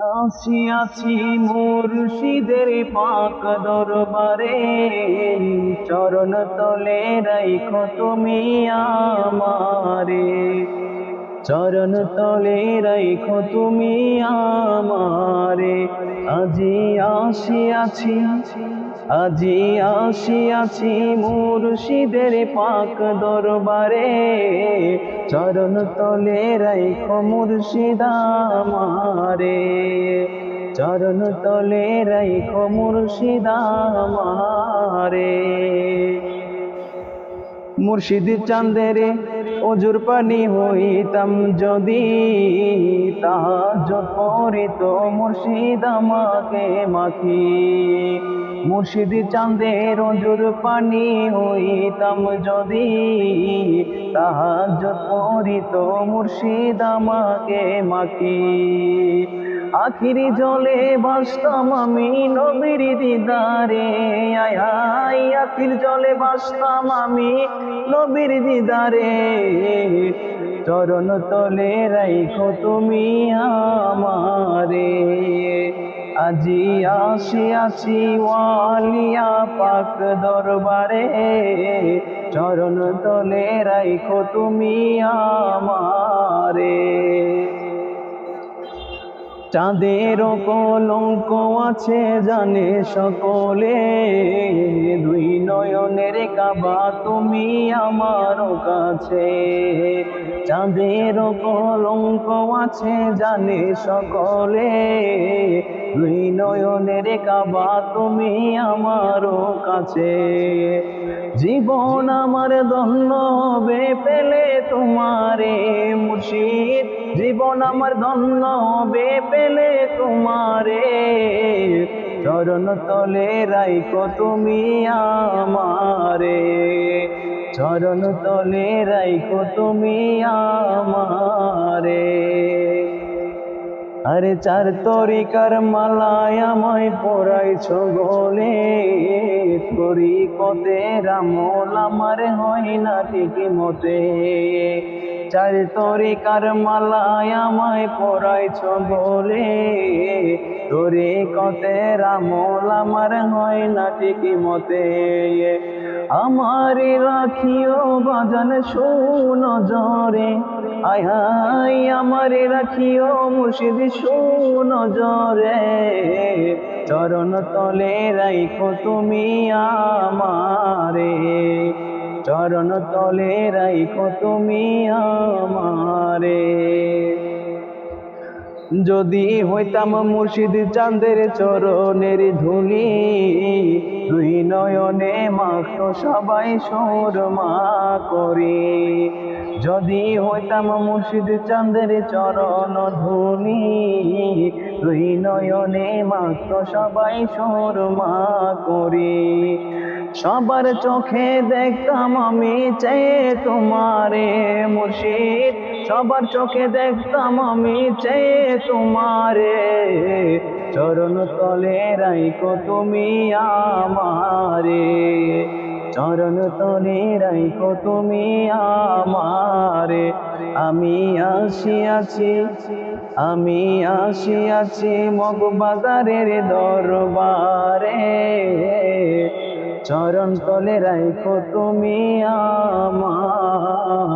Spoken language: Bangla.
আসিয়াছি মুর্শিদের পাক দরবারে, চরণ তলে রাইখো তুমি আমারে। চরণ তলে রাইখো তুমি আমারে। আজি আসিয়াছি, আজি আসি আসিয়াছি মুর্শিদের পাক দরবারে, চরণ তলে রাইখো মুর্শিদ আমারে। চরণ তলে রাইখো মুর্শিদ আমারে মুর্শিদ চাঁদেরে অজুর পানি হইতাম যদি তাহাজ করিত মুর্শিদ আমাকে মাখি। মুর্শিদ চাঁদের অজুর পানি হইতাম যদি তাহাজ করিত মুর্শিদ আমাকে মাখি। আখিরি জলে বাসতাম আমি নবীর দিদারে। আয় হায় আখির জলে বাসতাম আমি নবীর দিদারে। চরণ তলে রাইখো তুমি আমারে। আজি আসিয়াছি ওয়ালিয়া পাক দরবারে। চরণ তলে রাইখো তুমি আমারে। চাঁদের কলঙ্ক আছে জানে সকলে। দুই নয়নের কাবা তুমি আমার কাছে। চাঁদের কলঙ্ক আছে জানে সকলে। দুই নয়নের কাবা তুমি আমার কাছে। জীবন আমার ধন্য হবে পেলে তোমারে মুর্শিদ। জীবন আমার ধন্য হবে পেলে তোমারে। চরণ তলে রাইকো তুমি আমারে। চরণ তলে রাইকো তুমি আমারে। আরে চার তরিকার মালায় আমায় পড়াইছ গলে তরি কতে রামল আমার হয় না ঠিক মতে। চার তরিকার মালায় আমায় পড়াইছ বলে। তোরে কতে রামল আমার হয় না ঠিক মতে। আমার রাখিও বাজান শুন জরে আয় হাই রাখিও মুর্শিদ শুন জরে চরণ তলে রাইখো তুমি আমারে। চরণ তলে রাইখো তুমি আমারে। যদি হইতাম মুর্শিদ চাঁদের চরণের ধুলি, দুই নয়নে মাখতো সবাই মা করি। যদি হইতাম মুর্শিদ চাঁদের চরণ ধুলি দুই নয়নে মাখতো সবাই মা করি। সবার চোখে দেখতাম আমি চেয়ে তোমারে মুর্শিদ। সবার চোখে দেখতাম আমি চেয়ে তোমারে। চরণ তলে রাইকো তুমি আমারে। চরণ তলে রাইখো তুমি আমারে। আমি আসিয়াছি আমি আসিয়াছি মগবাজারের দরবারে। চরণ তলে রাইখো তুমি আমারে।